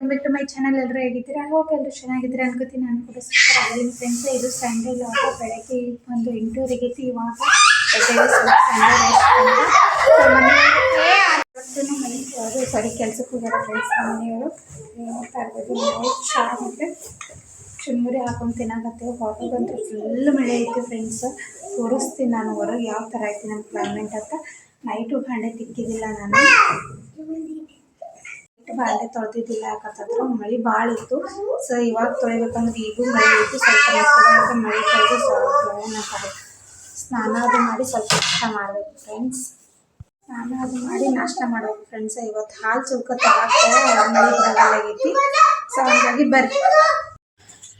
Welcome my channel ಎಲ್ಲರೂ ಹೇಗಿದ್ದೀರಾ? ಹೋಗಿ ಎಲ್ಲರೂ ಚೆನ್ನಾಗಿದ್ದೀರಾ ಅನ್ಕೋತೀನಿ. ನಾನು ಕೂಡ ಸೂಪರ್ ಆಗಿದ್ದೀನಿ ಫ್ರೆಂಡ್ಸ್ ಇದು ಸಂಡೇ ಲಾಗ ಬೆಳಗ್ಗೆ ಒಂದು ಎಂಟೂವರೆಗೆ ಇವಾಗ ಇವತ್ತು ಮನೆ ಅದು ಸರಿ ಕೆಲಸಕ್ಕೆ ಹೋಗೋ ಫ್ರೆಂಡ್ಸ್ ಮನೆಯವರು. ನೋಡ್ತಾ ಇರ್ಬೋದು ನಾವು ಚಹಾ ಮತ್ತು ಹಾಕೊಂಡು ತಿನ್ನಾಕತ್ತೇವೆ. ಹೊರಗಂತೂ ಫುಲ್ ಮಳೆ ಐತೆ ಫ್ರೆಂಡ್ಸ್ ತೋರಿಸ್ತೀನಿ ನಾನು ಹೊರಗೆ ಯಾವ ಥರ ಐತಿ ನನ್ನ ಕ್ಲೈಮೇಟ್ ಅಂತ. ನೈಟು ಭಾಂಡೆ ತಿಕ್ಕಿದ್ದಿಲ್ಲ ನಾನು. ಬಾಂಡೆ ತೊಳೆದಿದ್ದಿಲ್ಲ ಯಾಕಂತಂದ್ರೆ ಮಳೆ ಭಾಳ ಇತ್ತು. ಸೊ ಇವಾಗ ತೊಳಿಬೇಕಂದ್ರೆ ಈಗೂ ಮಳೆ ಇತ್ತು ಸ್ವಲ್ಪ ಅಂತ ಮಳೆ ತೊಳೆದು ಸ್ವಲ್ಪ ಸ್ನಾನ ಅದು ಮಾಡಿ ಸ್ವಲ್ಪ ನಾಷ್ಟ ಮಾಡಬೇಕು ಫ್ರೆಂಡ್ಸ್ ಸ್ನಾನ ಅದು ಮಾಡಿ ನಾಷ್ಟ ಮಾಡಬೇಕು ಫ್ರೆಂಡ್ಸ್ ಇವತ್ತು ಹಾಲು ಚೌಕ ತರಕ್ಕೆ ಮಳೆ ಬರಲಾಗೈತಿ ಸೊ ಹಂಗಾಗಿ ಬರ್ರಿ.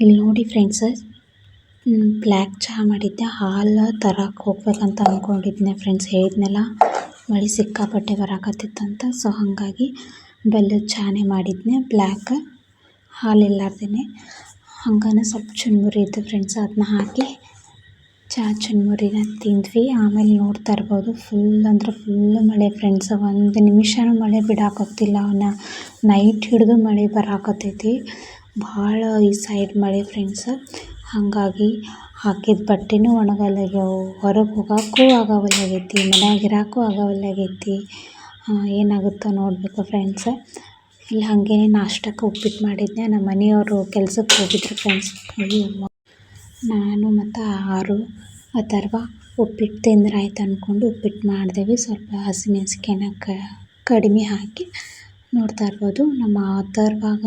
ಇಲ್ಲಿ ನೋಡಿ ಫ್ರೆಂಡ್ಸ್ ಬ್ಲ್ಯಾಕ್ ಚಹಾ ಮಾಡಿದ್ದೆ. ಹಾಲು ತರಕ್ಕೆ ಹೋಗ್ಬೇಕಂತ ಅಂದ್ಕೊಂಡಿದ್ದೆ ಫ್ರೆಂಡ್ಸ್ ಹೇಳಿದ್ನಲ್ಲ, ಮಳೆ ಸಿಕ್ಕಾಪಟ್ಟೆ ಬರಾಕತ್ತಿತ್ತಂತ. ಸೊ ಹಾಗಾಗಿ ಬೆಲ್ಲದ ಚಹಾನೇ ಮಾಡಿದ್ನೆ ಬ್ಲ್ಯಾಕ್ ಹಾಲು ಹಂಗೇನೆ ಸ್ವಲ್ಪ ಚುರುಮುರಿ ಇತ್ತು ಫ್ರೆಂಡ್ಸ್ ಅದನ್ನ ಹಾಕಿ ಚಹಾ ಚುರುಮುರಿನ ತಿಂದ್ವಿ. ಆಮೇಲೆ ನೋಡ್ತಾ ಇರ್ಬೋದು ಫುಲ್ ಅಂದ್ರೆ ಫುಲ್ ಮಳೆ ಫ್ರೆಂಡ್ಸ್ ಒಂದು ನಿಮಿಷನೂ ಮಳೆ ಬಿಡಾಕತ್ತಿಲ್ಲ ಅವನ್ನ ನೈಟ್ ಹಿಡಿದು ಮಳೆ ಬರಾಕತ್ತೈತಿ. ಭಾಳ ಈ ಸೈಡ್ ಮಳೆ ಫ್ರೆಂಡ್ಸ್ ಹಾಗಾಗಿ ಹಾಕಿದ ಬಟ್ಟೆನೂ ಒಣಗಲ್ಲಾಗ್ಯಾವು ಹೊರಗೆ ಹೋಗೋಕ್ಕೂ ಆಗವಲ್ಲಾಗೈತಿ ಮನ್ಯಾಗ ಇರೋಕ್ಕೂ ಆಗವಲ್ಲಾಗೈತಿ ಏನಾಗುತ್ತೋ ನೋಡಬೇಕು ಫ್ರೆಂಡ್ಸ್ ಇಲ್ಲಿ ಹಾಗೆ ನಾಷ್ಟಕ್ಕೆ ಉಪ್ಪಿಟ್ಟು ಮಾಡಿದ್ದೆ. ನಮ್ಮ ಮನೆಯವರು ಕೆಲ್ಸಕ್ಕೆ ಹೋಗಿದ್ರು ಫ್ರೆಂಡ್ಸ್ ನಾನು ಮತ್ತು ಆರು, ಅಥರ್ವ ಉಪ್ಪಿಟ್ಟು ತಿಂದ್ರೆ ಆಯ್ತು ಅಂದ್ಕೊಂಡು ಉಪ್ಪಿಟ್ಟು ಮಾಡಿದೆವಿ. ಸ್ವಲ್ಪ ಹಸಿಮೆಣ್ಸಿಕಾಯಿನ ಕಡಿಮೆ ಹಾಕಿ ನೋಡ್ತಾ ಇರ್ಬೋದು. ನಮ್ಮ ಅಥರ್ವಾಗ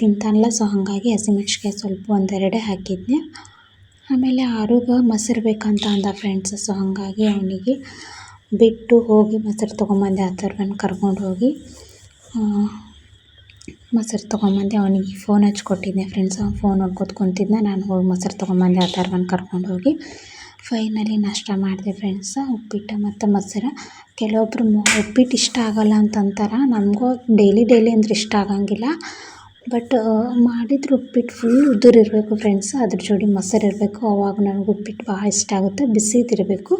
ತಿಂತಾನಲ್ಲ ಸೊ ಹಾಗಾಗಿ ಹಸಿಮೆಣ್ಸಿಕಾಯಿ ಸ್ವಲ್ಪ ಒಂದೆರಡೇ ಹಾಕಿದ್ದೆ. ಆಮೇಲೆ ಆರುಗ ಮೊಸರು ಬೇಕಂತ ಅಂದ ಫ್ರೆಂಡ್ಸ್ ಸೊ ಹಾಗಾಗಿ ಅವನಿಗೆ ಬಿಟ್ಟು ಹೋಗಿ ಮೊಸರು ತೊಗೊಂಬಂದೆ ಅಥರ್ವನ ಕರ್ಕೊಂಡು ಹೋಗಿ ಮೊಸರು ತೊಗೊಂಬಂದೆ ಅವನಿಗೆ ಫೋನ್ ಹಚ್ಚಿ ಕೊಟ್ಟಿದ್ದೆ ಫ್ರೆಂಡ್ಸ್ ಅವ್ನು ಫೋನ್ ನೋಡ್ಕೊತ ಕುಂತಿದ್ದೆ ನಾನು ಹೋಗಿ ಮೊಸರು ತೊಗೊಂಬಂದೆ ಅಥರ್ವನ ಕರ್ಕೊಂಡು ಹೋಗಿ. ಫೈನಲಿ ನಾಷ್ಟ ಮಾಡಿದೆ ಫ್ರೆಂಡ್ಸ್ ಉಪ್ಪಿಟ್ಟು ಮತ್ತು ಮೊಸರು. ಕೆಲವೊಬ್ಬರು ಉಪ್ಪಿಟ್ಟು ಇಷ್ಟ ಆಗೋಲ್ಲ ಅಂತ ಅಂತಾರೆ ನಮಗೂ ಡೈಲಿ ಡೈಲಿ ಅಂದ್ರೆ ಇಷ್ಟ ಆಗಂಗಿಲ್ಲ. ಬಟ್ ಮಾಡಿದ್ರೆ ಉಪ್ಪಿಟ್ಟು ಫುಲ್ ಉದುರು ಇರಬೇಕು ಫ್ರೆಂಡ್ಸ್ ಅದ್ರ ಜೋಡಿ ಮೊಸರು ಇರಬೇಕು. ಅವಾಗ ನನಗೆ ಉಪ್ಪಿಟ್ಟು ಭಾಳ ಇಷ್ಟ ಆಗುತ್ತೆ. ಬಿಸಿದಿರಬೇಕು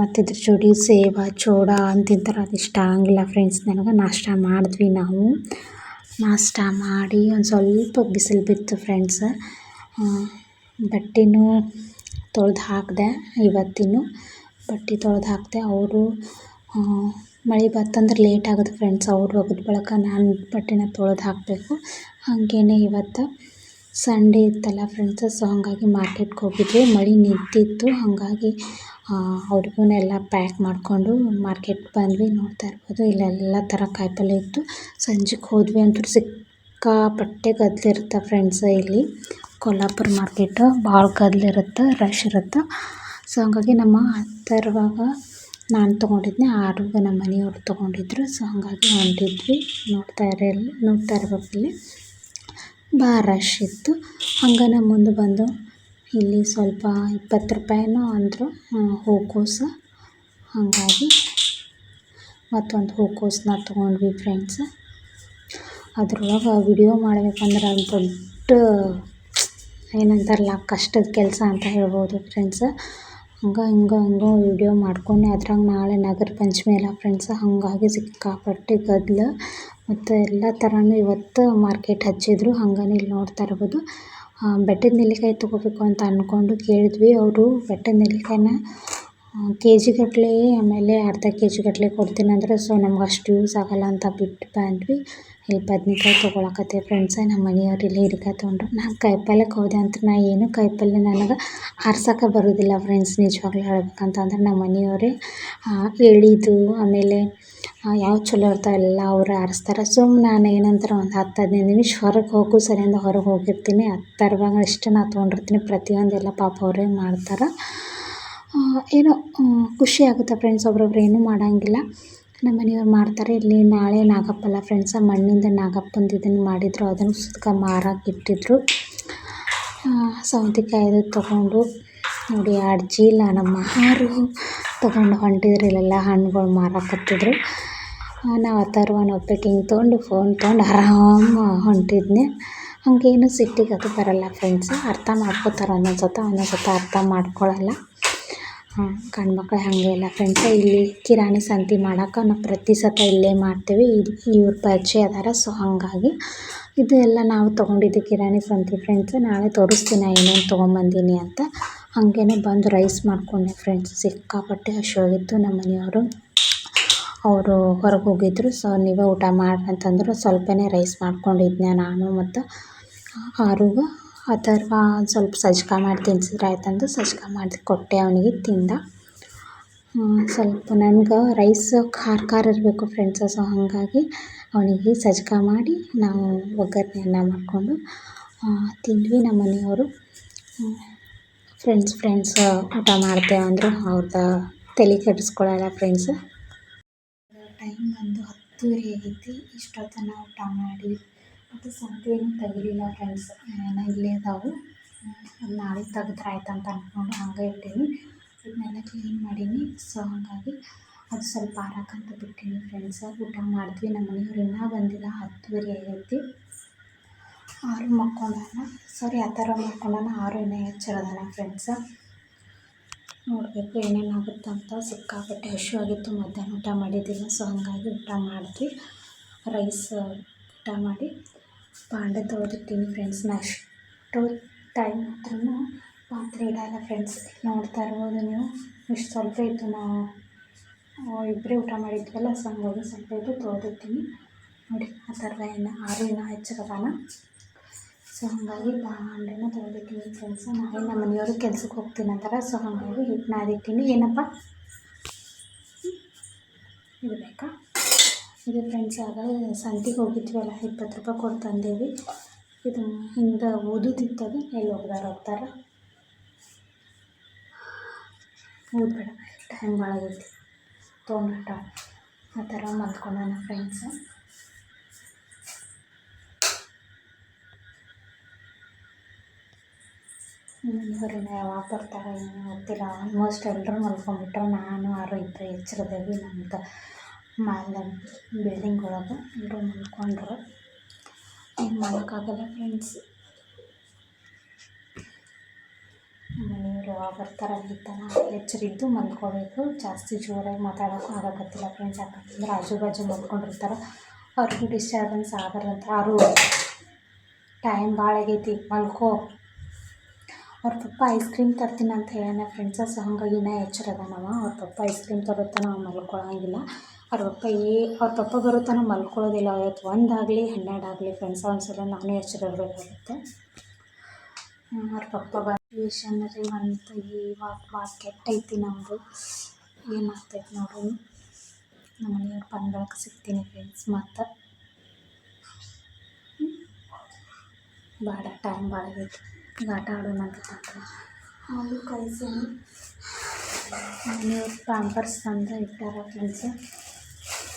ಮತ್ತು ಇದ್ರ ಜೋಡಿ ಸೇವ, ಚೂಡ ಅಂತ ತಿಂತಾರೆ ಅದು ಇಷ್ಟ ಆಗಂಗಿಲ್ಲ ಫ್ರೆಂಡ್ಸ್ ನನಗೆ ನಾಷ್ಟ ಮಾಡಿದ್ವಿ ನಾವು. ನಾಷ್ಟ ಮಾಡಿ ಒಂದು ಸ್ವಲ್ಪ ಬಿಸಿಲು ಬಿತ್ತು ಫ್ರೆಂಡ್ಸ್ ಬಟ್ಟೆನೂ ತೊಳ್ದು ಹಾಕಿದೆ ಇವತ್ತಿನ. ಬಟ್ಟೆ ತೊಳ್ದು ಹಾಕಿದೆ ಅವರು ಮಳೆ ಬತ್ತಂದ್ರೆ ಲೇಟ್ ಆಗುತ್ತೆ ಫ್ರೆಂಡ್ಸ್ ಅವ್ರು ಹೋಗಿದ ಬಳಿಕ ನಾನು ಬಟ್ಟೆನ ತೊಳ್ದು ಹಾಕಬೇಕು. ಹಾಗೇನೆ ಇವತ್ತು. ಸಂಡೇ ಇತ್ತಲ್ಲ ಫ್ರೆಂಡ್ಸ್ ಸೊ ಹಾಗಾಗಿ ಮಾರ್ಕೆಟ್ಗೆ ಹೋಗಿದ್ವಿ. ಮಳೆ ನಿಂತಿತ್ತು, ಹಾಗಾಗಿ ಅವ್ರಿಗೂನೆಲ್ಲ ಪ್ಯಾಕ್ ಮಾಡಿಕೊಂಡು ಮಾರ್ಕೆಟ್ ಬಂದ್ವಿ. ನೋಡ್ತಾ ಇರ್ಬೋದು, ಇಲ್ಲೆಲ್ಲ ಥರ ಕಾಯಿಪಲ್ಲೆ ಇತ್ತು. ಸಂಜೆಗೆ ಹೋದ್ವಿ ಅಂತೂ ಸಿಕ್ಕಾಪಟ್ಟೆ ಗದ್ಲಿರುತ್ತೆ ಫ್ರೆಂಡ್ಸ್ ಇಲ್ಲಿ ಕೊಲ್ಲಾಪುರ ಮಾರ್ಕೆಟು ಭಾಳ ಗದ್ಲಿರುತ್ತೆ ರಶ್ ಇರುತ್ತೆ. ಸೊ ಹಾಗಾಗಿ ನಮ್ಮ ಅಥರ್ವಾಗ ನಾನು ತೊಗೊಂಡಿದ್ದೆ ಆರುಗ ನಮ್ಮ ಮನೆಯವ್ರು ತೊಗೊಂಡಿದ್ರು. ಸೊ ಹಾಗಾಗಿ ಹೊಂಟಿದ್ವಿ. ನೋಡ್ತಾ ಇರಲಿ ನೋಡ್ತಾ ಇರ್ಬೇಕು ಇಲ್ಲಿ. ಭಾಳ ರಶ್ ಇತ್ತು. ಹಂಗನೆ ಮುಂದೆ ಬಂದು, ಇಲ್ಲಿ ಸ್ವಲ್ಪ ಇಪ್ಪತ್ತು ರೂಪಾಯಿನೋ ಅಂದರು ಹೂಕೋಸು. ಹಾಗಾಗಿ ಮತ್ತೊಂದು ಹೂಕೋಸನ್ನ ತೊಗೊಂಡ್ವಿ ಫ್ರೆಂಡ್ಸ್ ಅದ್ರೊಳಗೆ ವಿಡಿಯೋ ಮಾಡ್ಬೇಕಂದ್ರೆ ಅದು ದೊಡ್ಡ, ಏನಂತಾರಲ್ಲ, ಕಷ್ಟದ ಕೆಲಸ ಅಂತ ಹೇಳ್ಬೋದು ಫ್ರೆಂಡ್ಸ್ ಹಂಗೆ, ಹಿಂಗೆ, ಹಂಗೆ ವಿಡಿಯೋ ಮಾಡ್ಕೊಂಡೆ. ಅದ್ರಾಗ ನಾಳೆ ನಾಗರ ಪಂಚಮಿ ಅಲ್ಲ ಫ್ರೆಂಡ್ಸ್ ಹಾಗಾಗಿ ಸಿಕ್ಕಾಪಟ್ಟೆ ಗದ್ದಲ ಮತ್ತು ಎಲ್ಲ ಥರನೂ ಇವತ್ತು ಮಾರ್ಕೆಟ್ ಹಚ್ಚಿದ್ರು, ಹಂಗನೇ ಇಲ್ಲಿ ನೋಡ್ತಾ ಇರಬಹುದು ಬೆಟ್ಟದ ನೆಲ್ಲಿಕಾಯಿ ತಗೋಬೇಕು ಅಂತ ಅಂದ್ಕೊಂಡು ಕೇಳಿದ್ವಿ. ಅವರು ಬೆಟ್ಟದ ನೆಲ್ಲಿಕಾಯಿನ ಕೆ ಜಿಗಟ್ಟಲೆ ಆಮೇಲೆ ಅರ್ಧ ಕೆ ಜಿಗಟ್ಟಲೆ ಕೊಡ್ತೀನಂದ್ರೆ ಸೊ ನಮ್ಗೆ ಅಷ್ಟು ಯೂಸ್ ಆಗೋಲ್ಲ ಅಂತ ಬಿಟ್ಟು ಬಂದ್ವಿ ಇಲ್ಲಿ ಬದ್ನಿಕಾಯಿ ತೊಗೊಳಕತ್ತೆ ಫ್ರೆಂಡ್ಸ ನಮ್ಮ ಮನೆಯವ್ರು ಇಲ್ಲಿ ಹೀರೆಕಾಯಿ ತೊಗೊಂಡ್ರು. ನಾನು ಕಾಯಿಪಲ್ಯಕ್ಕೆ ಹೋದೆ ಅಂತ ನಾ ಏನು ಕಾಯಿಪಲ್ಯ ನನಗೆ ಆರ್ಸೋಕೆ ಬರೋದಿಲ್ಲ ಫ್ರೆಂಡ್ಸ್ ನಿಜವಾಗ್ಲೂ ಹೇಳ್ಬೇಕಂತಂದ್ರೆ ನಮ್ಮ ಮನೆಯವರೇ ಎಳಿದು ಆಮೇಲೆ ಯಾವ ಚಲೋ ಇರ್ತಾವೆ ಎಲ್ಲ ಅವರೇ ಆರಿಸ್ತಾರೆ. ಸೊ ನಾನು ಏನಂತಾರೆ ಒಂದು ಹತ್ತು ಹದಿನೈದು ನಿಮಿಷ ಹೊರಗೆ ಹೋಗು, ಸರಿಯಿಂದ ಹೊರಗೆ ಹೋಗಿರ್ತೀನಿ. ತರುವಾಗ ಇಷ್ಟು ನಾ ತೊಗೊಂಡಿರ್ತೀನಿ. ಪ್ರತಿಯೊಂದೆಲ್ಲ ಪಾಪ ಅವರೇ ಮಾಡ್ತಾರೆ. ಏನೋ ಖುಷಿ ಆಗುತ್ತೆ ಫ್ರೆಂಡ್ಸ್ ಒಬ್ರೊಬ್ರು ಏನೂ ಮಾಡೋಂಗಿಲ್ಲ. ನಮ್ಮ ಮನೆಯವ್ರು ಮಾಡ್ತಾರೆ, ಇಲ್ಲಿ ನಾಳೆ ನಾಗಪ್ಪಲ್ಲ ಫ್ರೆಂಡ್ಸ ಮಣ್ಣಿಂದ ನಾಗಪ್ಪಂದು ಇದನ್ನು ಮಾಡಿದರು, ಅದನ್ನು ಸುತ್ತ ಮಾರಕ್ಕೆ ಇಟ್ಟಿದ್ರು. ಸೌತೆಕಾಯಿದು ತೊಗೊಂಡು, ನೋಡಿ ಚೀಲ ನಮ್ಮ ಆರು ತೊಗೊಂಡು ಹೊಂಟಿದ್ರು, ಇಲ್ಲೆಲ್ಲ ಹಣ್ಣುಗಳು ಮಾರಕತ್ತಿದ್ರು ನಾವು ಒಂದು ಒಬ್ಬಾಕಿ ಹಿಂಗೆ ತೊಗೊಂಡು ಫೋನ್ ತೊಗೊಂಡು ಆರಾಮ ಹೊಂಟಿದ್ನೆ. ಹಂಗೇನು ಸಿಟ್ಟಿಗೆ ಅದು ಬರಲ್ಲ ಫ್ರೆಂಡ್ಸ್ ಅರ್ಥ ಮಾಡ್ಕೋತಾರೆ ಒಂದೊಂದು ಸತ ಒಂದೊಂದು ಸತ ಅರ್ಥ ಮಾಡ್ಕೊಳಲ್ಲ. ಹಾಂ ಗಂಡ್ಮಕ್ಳು ಹಾಗೆ ಇಲ್ಲ ಫ್ರೆಂಡ್ಸ್ ಇಲ್ಲಿ ಕಿರಾಣಿ ಸಂತೆ ಮಾಡೋಕೆ ನಾವು ಪ್ರತಿ ಸತ ಇಲ್ಲೇ ಮಾಡ್ತೀವಿ. ಇದು ಇವ್ರ ಪರಿಚಯ ಅದಾರ ಸೊ ಹಾಗಾಗಿ ಇದು ಎಲ್ಲ ನಾವು ತೊಗೊಂಡಿದ್ದು ಕಿರಾಣಿ ಸಂತೆ ಫ್ರೆಂಡ್ಸ್ ನಾಳೆ ತೋರಿಸ್ತೀನಿ ಏನೇನು ತೊಗೊಂಬಂದೀನಿ ಅಂತ. ಹಾಗೇನೆ ಬಂದು ರೈಸ್ ಮಾಡಿಕೊಂಡೆ ಫ್ರೆಂಡ್ಸ್ ಸಿಕ್ಕಾಪಟ್ಟೆ ಹಸಿವಾಗಿತ್ತು ನಮ್ಮ ಮನೆಯವರು. ಅವರು ಹೊರಗೆ ಹೋಗಿದ್ರು ಸೊ ನೀವೇ ಊಟ ಮಾಡಿ ಅಂತಂದ್ರು, ಸ್ವಲ್ಪನೇ ರೈಸ್ ಮಾಡ್ಕೊಂಡಿದ್ದೆ ನಾನು ಮತ್ತು ಆರುಗ ಅಥರ್ವ ಸ್ವಲ್ಪ ಸಜ್ಕ ಮಾಡಿ ತಿನ್ಸಿದ್ರೆ ಆಯ್ತಂದು ಸಜ್ಕ ಮಾಡಿ ಕೊಟ್ಟೆ ಅವನಿಗೆ ತಿಂದ. ಸ್ವಲ್ಪ ನನ್ಗೆ ರೈಸ್ ಖಾರ ಖಾರ ಇರಬೇಕು ಫ್ರೆಂಡ್ಸ್ ಸೊ ಹಾಗಾಗಿ ಅವನಿಗೆ ಸಜ್ಕ ಮಾಡಿ ನಾವು ಒಗ್ಗರಣೆಯನ್ನು ಮಾಡಿಕೊಂಡು ತಿಂದ್ವಿ ನಮ್ಮ ಮನೆಯವರು. ಫ್ರೆಂಡ್ಸ್ ಫ್ರೆಂಡ್ಸ್ ಊಟ ಮಾಡ್ತೇವೆ ಅಂದರು ಅವ್ರದ್ದು ತಲೆ ಕೆಡಿಸ್ಕೊಳ್ಳಲ್ಲ ಫ್ರೆಂಡ್ಸ್ ಟೈಮ್ ಬಂದು ಹತ್ತುವರೆ ಆಗೈತಿ, ಇಷ್ಟೊತ್ತನ ಊಟ ಮಾಡಿ ಮತ್ತು ಸಂತೆ ಏನು ತೆಗಿಲಿಲ್ಲ ಫ್ರೆಂಡ್ಸ್ ಏನೋ ಇಲ್ಲೇ ಅದಾವು. ಅದು ನಾಳೆ ತೆಗೆದ್ರೆ ಆಯ್ತು ಅಂತ ಅಂದ್ಕೊಂಡು ಹಂಗೆ ಇಟ್ಟೀನಿ. ಇದನ್ನೆಲ್ಲ ಕ್ಲೀನ್ ಮಾಡೀನಿ. ಸೊ ಹಾಗಾಗಿ ಅದು ಸ್ವಲ್ಪ ಹಾರಕ್ಕಂತ ಬಿಟ್ಟೀನಿ ಫ್ರೆಂಡ್ಸ್ ಊಟ ಮಾಡಿದ್ವಿ. ನಮ್ಮ ಮನೆಯವ್ರು ಇನ್ನೂ ಬಂದಿಲ್ಲ. ಹತ್ತುವರೆ ಆಗೈತಿ ಆರು ಮಕ್ಕೊಂಡಾನ. ಸರಿ ಆ ಥರ ಮಕ್ಕೊಂಡಾನ ಆರು ಇನ್ನೂ ಹೆಚ್ಚಿರೋದಲ್ಲ ಫ್ರೆಂಡ್ಸ ನೋಡಬೇಕು ಏನೇನಾಗುತ್ತೆ ಅಂತ ಸಿಕ್ಕಾಪಟ್ಟೆ ಆಗಿತ್ತು. ಮಧ್ಯಾಹ್ನ ಊಟ ಮಾಡಿದ್ದಿಲ್ಲ. ಸೊ ಹಾಗಾಗಿ ಊಟ ಮಾಡಿದ್ವಿ. ರೈಸ್ ಊಟ ಮಾಡಿ. ಪಾಂಡೆ ತೊಳೆದಿರ್ತೀನಿ ಫ್ರೆಂಡ್ಸ್ ಅಷ್ಟು ಟೈಮ್ ಆದ್ರೂ ಪಾತ್ರೆ ಇಡಲ್ಲ ಫ್ರೆಂಡ್ಸ್ ನೋಡ್ತಾ ಇರ್ಬೋದು ನೀವು. ಇಷ್ಟು ಸ್ವಲ್ಪ ಇತ್ತು ನಾವು ಇಬ್ಬರೇ ಊಟ ಮಾಡಿದ್ವಲ್ಲ ಸೊ ಸ್ವಲ್ಪ ಇದ್ದು ತೊಳೆದಿರ್ತೀನಿ ನೋಡಿ, ಆ ಥರ ಏನು ಆರು ಇನ್ನೂ ಹೆಚ್ಚಗದಾನ ಸೊ ಹಾಗಾಗಿ ಬಾಂಡೆನ ತೊಳೆದಿರ್ತೀನಿ ಫ್ರೆಂಡ್ಸ್ ನಾಳೆ ನಮ್ಮ ಮನೆಯವರು ಕೆಲ್ಸಕ್ಕೆ ಹೋಗ್ತೀನಿ ಅಂತಾರೆ. ಸೊ ಹಾಗಾಗಿ ಹಿಟ್ಟು ನಾದಿಟ್ಟೀನಿ ಏನಪ್ಪ? ಇದು ಫ್ರೆಂಡ್ಸ್ ಆಗ ಸಂತಿಗೆ ಹೋಗಿದ್ವಲ್ಲ, ಇಪ್ಪತ್ತು ರೂಪಾಯಿ ಕೊಟ್ಟು ತಂದೇವಿ. ಇದು ಹಿಂಗೆ ಓದುತ್ತಿತ್ತದು ಎಲ್ಲಿ ಹೋಗ್ದಾರ ಹೋಗ್ತಾರ. ಓದ್ಬೇಡ ಟೈಮ್ ಭಾಳ ಆಗೈತಿ. ಆ ಥರ ಮಲ್ಕೊಂಡಾನ ಫ್ರೆಂಡ್ಸ್ ಮನೆಯವರಿನ ಯಾವಾಗ ಬರ್ತಾರೆ ಏನು ಗೊತ್ತಿಲ್ಲ. ಆಲ್ಮೋಸ್ಟ್ ಎಲ್ಲರೂ ಮಲ್ಕೊಂಡ್ಬಿಟ್ರೆ. ನಾನು, ಆರು ಇಬ್ಬರು ಎಚ್ಚರದೇವಿ ನಮ್ದು. ಮ್ಯಾಲೆ ಬಿಲ್ಡಿಂಗ್ ಒಳಗೆ ಎಲ್ಲರೂ ಮಲ್ಕೊಂಡ್ರು. ಏನು ಮಾಡೋಕ್ಕಾಗಲ್ಲ ಫ್ರೆಂಡ್ಸ್ ಮನೆಯವರು ಬರ್ತಾರೆ ಅಲ್ಲಿ ತನಕ ಎಚ್ಚರಿದ್ದು ಮಲ್ಕೋಬೇಕು. ಜಾಸ್ತಿ ಜೋರಾಗಿ ಮಾತಾಡೋಕ್ಕೂ ಆಗೋಕತ್ತಿಲ್ಲ ಫ್ರೆಂಡ್ಸ್ ಯಾಕಂತಂದ್ರೆ ಆಜು ಬಾಜು ಮಲ್ಕೊಂಡಿರ್ತಾರೆ. ಅವ್ರಿಗೂ ಡಿಸ್ಟರ್ಬೆನ್ಸ್ ಅಂದ್ರೆ ಆರು ಟೈಮ್ ಭಾಳ ಆಗೈತಿ. ಮಲ್ಕೋ. ಅವ್ರ ಪಪ್ಪ ಐಸ್ ಕ್ರೀಮ್ ತರ್ತೀನಿ ಅಂತ ಹೇಳ್ಯಾನ ಫ್ರೆಂಡ್ಸ ಸೊ ಹಾಗಾಗಿ ನಾ ಎಚ್ಚರ ಅದಾನವ ಅವ್ರ ಪಪ್ಪ ಐಸ್ ಕ್ರೀಮ್ ತರುತ್ತಾನ ಅವ್ನು ಮಲ್ಕೊಳ್ಳೋಂಗಿಲ್ಲ ಅವ್ರ ಪಪ್ಪ ಏ, ಅವ್ರ ಪಪ್ಪ ಬರುತ್ತಾನ ಮಲ್ಕೊಳ್ಳೋದಿಲ್ಲ ಅವತ್ತು ಒಂದಾಗಲಿ ಹನ್ನೆರಡು ಆಗಲಿ ಫ್ರೆಂಡ್ಸ್ ಒಂದ್ಸಲ ನಾನು ಎಚ್ಚರ ಇರಬೇಕಾಗುತ್ತೆ. ಅವ್ರ ಪಪ್ಪ ವೇಷನರಿ ಅಂತ ಇವಾಗ ಭಾಳ ಕೆಟ್ಟೈತಿ ನಮ್ಮದು ಏನಾಗ್ತೈತೆ ನೋಡೋಣ. ನಮ್ಮ ಮನೆಯವ್ರು ಬಂದ ಸಿಗ್ತೀನಿ ಫ್ರೆಂಡ್ಸ್ ಮತ್ತು. ಭಾಳ ಟೈಮ್ ಭಾಳ ಆಟ ಆಡೋಣ ಅಂತ ಹಾಲು ಕಾಯಿಸೀನಿ ಮನೆಯವ್ರು ಪ್ಯಾಂಪರ್ಸ್ ತಂದು ಇಟ್ಟಾರ ಫ್ರೆಂಡ್ಸ್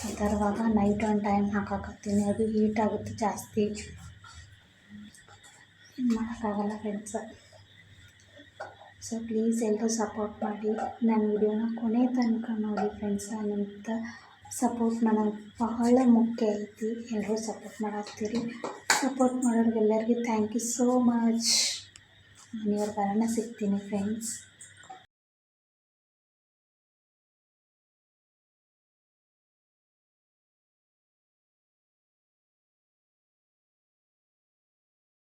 ಅದರವಾಗ ನೈಟ್ ಒಂದು ಟೈಮ್ ಹಾಕಾಕತ್ತೀನಿ. ಅದು ಹೀಟ್ ಆಗುತ್ತೆ ಜಾಸ್ತಿ. ಏನು ಮಾಡೋಕ್ಕಾಗಲ್ಲ ಫ್ರೆಂಡ್ಸ್ ಸೊ ಪ್ಲೀಸ್ ಎಲ್ಲರೂ ಸಪೋರ್ಟ್ ಮಾಡಿ. ನನ್ನ ವಿಡಿಯೋನ ಕೊನೆ ತನಕ ನೋಡಿ ಫ್ರೆಂಡ್ಸ ನಿಮ್ದು ಸಪೋರ್ಟ್ ನನಗೆ ಬಹಳ ಮುಖ್ಯ ಐತಿ. ಎಲ್ಲರೂ ಸಪೋರ್ಟ್ ಮಾಡಾಕ್ತೀರಿ. ಸಪೋರ್ಟ್ ಮಾಡೋರಿಗೆಲ್ಲರಿಗೂ ಥ್ಯಾಂಕ್ ಯು ಸೋ ಮಚ್ ಮನೆಯವ್ರ ಕಾರಣ ಸಿಗ್ತೀನಿ ಫ್ರೆಂಡ್ಸ್